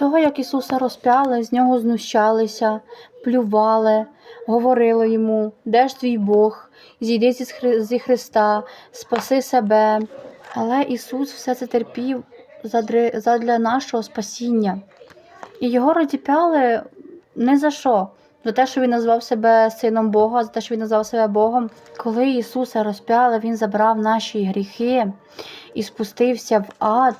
Того, як Ісуса розп'яли, з нього знущалися, плювали, говорили йому, де ж твій Бог, зійди зі Хри- Христа, спаси себе. Але Ісус все це терпів задля нашого спасіння. І його розіп'яли не за що. За те, що він назвав себе сином Бога, за те, що він назвав себе Богом. Коли Ісуса розп'яли, Він забрав наші гріхи і спустився в ад.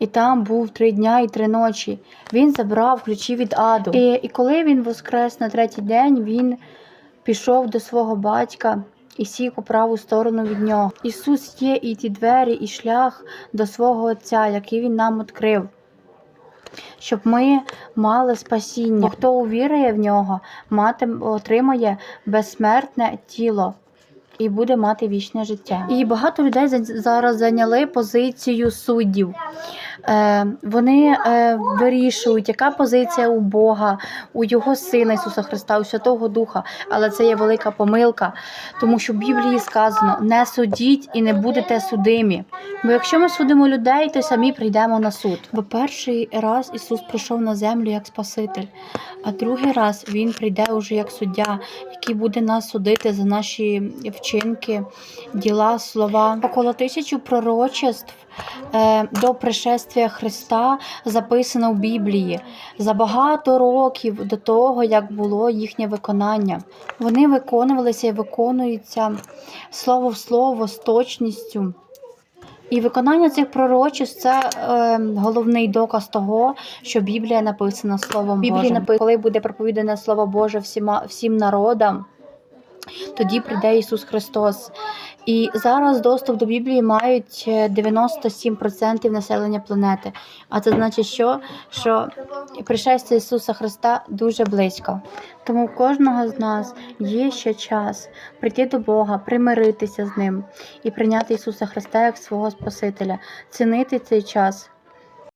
І там був три дня і три ночі. Він забрав ключі від аду. І, і коли він воскрес на третій день, він пішов до свого батька і сів по праву сторону від нього. Ісус є і ті двері, і шлях до свого Отця, який Він нам відкрив. Щоб ми мали спасіння. Хто увірує в нього, мати, отримає безсмертне тіло і буде мати вічне життя. І багато людей зараз зайняли позицію суддів. Е, вони е, вирішують, яка позиція у Бога, у Його Сина Ісуса Христа, у Святого Духа. Але це є велика помилка, тому що в Біблії сказано: не судіть і не будете судимі. Бо якщо ми судимо людей, то самі прийдемо на суд. Бо перший раз Ісус прийшов на землю як Спаситель, а другий раз Він прийде уже як суддя, який буде нас судити за наші вчинки, діла, слова. Около тисячу пророчеств е, до пришествия Христа записано в Біблії за багато років до того, як було їхнє виконання. Вони виконувалися і виконуються слово в слово з точністю. І виконання цих пророчеств це е, головний доказ того, що Біблія написана Словом Біблії Божим. Напи- Коли буде проповідане Слово Боже всіма, всім народам, тоді прийде Ісус Христос. І зараз доступ до Біблії мають е, 97% населення планети. А це значить, що, що пришестя Ісуса Христа дуже близько. Тому у кожного з нас є ще час прийти до Бога, примиритися з Ним і прийняти Ісуса Христа як свого Спасителя, цінити цей час